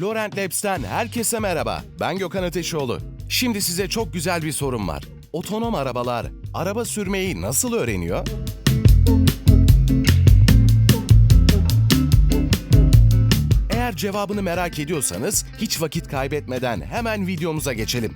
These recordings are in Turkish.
Laurent Labs'ten herkese merhaba. Ben Gökhan Ateşoğlu. Şimdi size çok güzel bir sorum var. Otonom arabalar araba sürmeyi nasıl öğreniyor? Eğer cevabını merak ediyorsanız hiç vakit kaybetmeden hemen videomuza geçelim.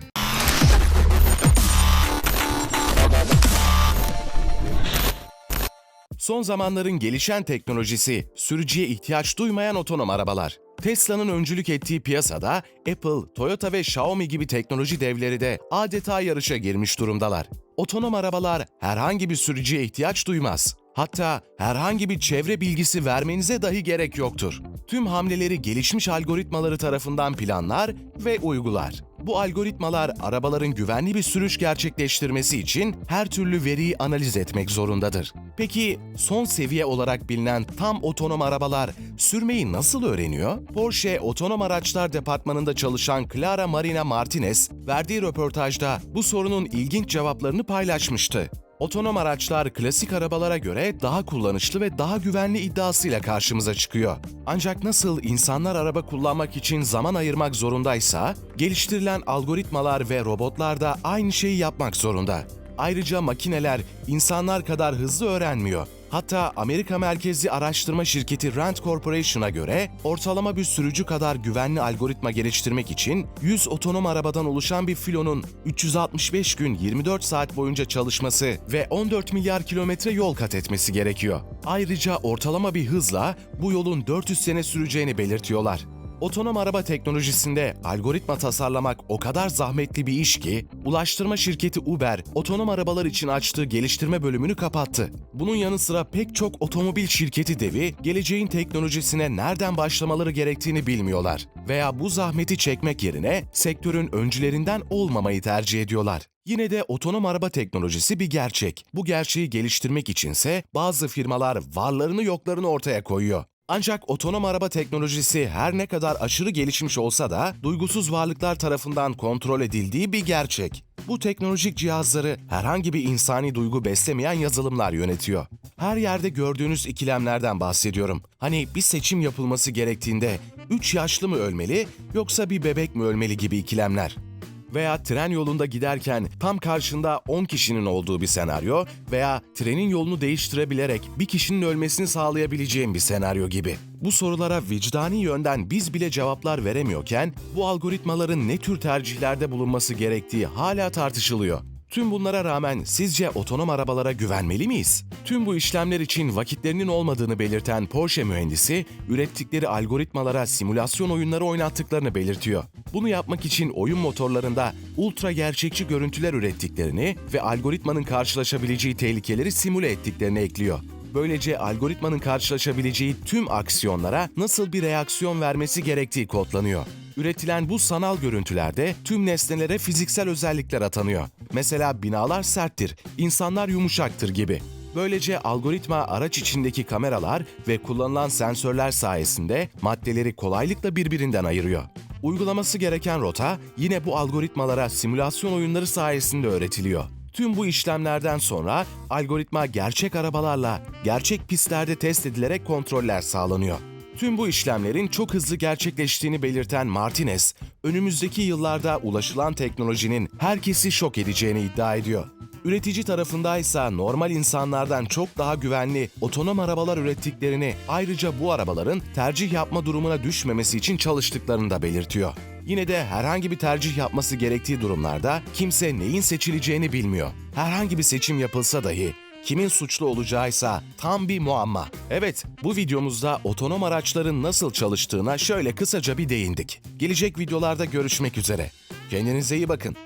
Son zamanların gelişen teknolojisi, sürücüye ihtiyaç duymayan otonom arabalar. Tesla'nın öncülük ettiği piyasada Apple, Toyota ve Xiaomi gibi teknoloji devleri de adeta yarışa girmiş durumdalar. Otonom arabalar herhangi bir sürücüye ihtiyaç duymaz. Hatta herhangi bir çevre bilgisi vermenize dahi gerek yoktur. Tüm hamleleri gelişmiş algoritmaları tarafından planlar ve uygular. Bu algoritmalar arabaların güvenli bir sürüş gerçekleştirmesi için her türlü veriyi analiz etmek zorundadır. Peki son seviye olarak bilinen tam otonom arabalar sürmeyi nasıl öğreniyor? Porsche Otonom Araçlar Departmanı'nda çalışan Clara Marina Martinez verdiği röportajda bu sorunun ilginç cevaplarını paylaşmıştı. Otonom araçlar klasik arabalara göre daha kullanışlı ve daha güvenli iddiasıyla karşımıza çıkıyor. Ancak nasıl insanlar araba kullanmak için zaman ayırmak zorundaysa, geliştirilen algoritmalar ve robotlar da aynı şeyi yapmak zorunda. Ayrıca makineler insanlar kadar hızlı öğrenmiyor. Hatta Amerika merkezli araştırma şirketi Rand Corporation'a göre ortalama bir sürücü kadar güvenli algoritma geliştirmek için 100 otonom arabadan oluşan bir filonun 365 gün 24 saat boyunca çalışması ve 14 milyar kilometre yol kat etmesi gerekiyor. Ayrıca ortalama bir hızla bu yolun 400 sene süreceğini belirtiyorlar. Otonom araba teknolojisinde algoritma tasarlamak o kadar zahmetli bir iş ki, ulaştırma şirketi Uber, otonom arabalar için açtığı geliştirme bölümünü kapattı. Bunun yanı sıra pek çok otomobil şirketi devi, geleceğin teknolojisine nereden başlamaları gerektiğini bilmiyorlar. Veya bu zahmeti çekmek yerine sektörün öncülerinden olmamayı tercih ediyorlar. Yine de otonom araba teknolojisi bir gerçek. Bu gerçeği geliştirmek içinse bazı firmalar varlarını yoklarını ortaya koyuyor. Ancak otonom araba teknolojisi her ne kadar aşırı gelişmiş olsa da duygusuz varlıklar tarafından kontrol edildiği bir gerçek. Bu teknolojik cihazları herhangi bir insani duygu beslemeyen yazılımlar yönetiyor. Her yerde gördüğünüz ikilemlerden bahsediyorum. Hani bir seçim yapılması gerektiğinde 3 yaşlı mı ölmeli yoksa bir bebek mi ölmeli gibi ikilemler veya tren yolunda giderken tam karşında 10 kişinin olduğu bir senaryo veya trenin yolunu değiştirebilerek bir kişinin ölmesini sağlayabileceğim bir senaryo gibi. Bu sorulara vicdani yönden biz bile cevaplar veremiyorken bu algoritmaların ne tür tercihlerde bulunması gerektiği hala tartışılıyor. Tüm bunlara rağmen sizce otonom arabalara güvenmeli miyiz? Tüm bu işlemler için vakitlerinin olmadığını belirten Porsche mühendisi, ürettikleri algoritmalara simülasyon oyunları oynattıklarını belirtiyor. Bunu yapmak için oyun motorlarında ultra gerçekçi görüntüler ürettiklerini ve algoritmanın karşılaşabileceği tehlikeleri simüle ettiklerini ekliyor. Böylece algoritmanın karşılaşabileceği tüm aksiyonlara nasıl bir reaksiyon vermesi gerektiği kodlanıyor. Üretilen bu sanal görüntülerde tüm nesnelere fiziksel özellikler atanıyor. Mesela binalar serttir, insanlar yumuşaktır gibi. Böylece algoritma araç içindeki kameralar ve kullanılan sensörler sayesinde maddeleri kolaylıkla birbirinden ayırıyor. Uygulaması gereken rota yine bu algoritmalara simülasyon oyunları sayesinde öğretiliyor. Tüm bu işlemlerden sonra algoritma gerçek arabalarla gerçek pistlerde test edilerek kontroller sağlanıyor. Tüm bu işlemlerin çok hızlı gerçekleştiğini belirten Martinez, önümüzdeki yıllarda ulaşılan teknolojinin herkesi şok edeceğini iddia ediyor. Üretici tarafındaysa normal insanlardan çok daha güvenli otonom arabalar ürettiklerini, ayrıca bu arabaların tercih yapma durumuna düşmemesi için çalıştıklarını da belirtiyor. Yine de herhangi bir tercih yapması gerektiği durumlarda kimse neyin seçileceğini bilmiyor. Herhangi bir seçim yapılsa dahi kimin suçlu olacağıysa tam bir muamma. Evet, bu videomuzda otonom araçların nasıl çalıştığına şöyle kısaca bir değindik. Gelecek videolarda görüşmek üzere. Kendinize iyi bakın.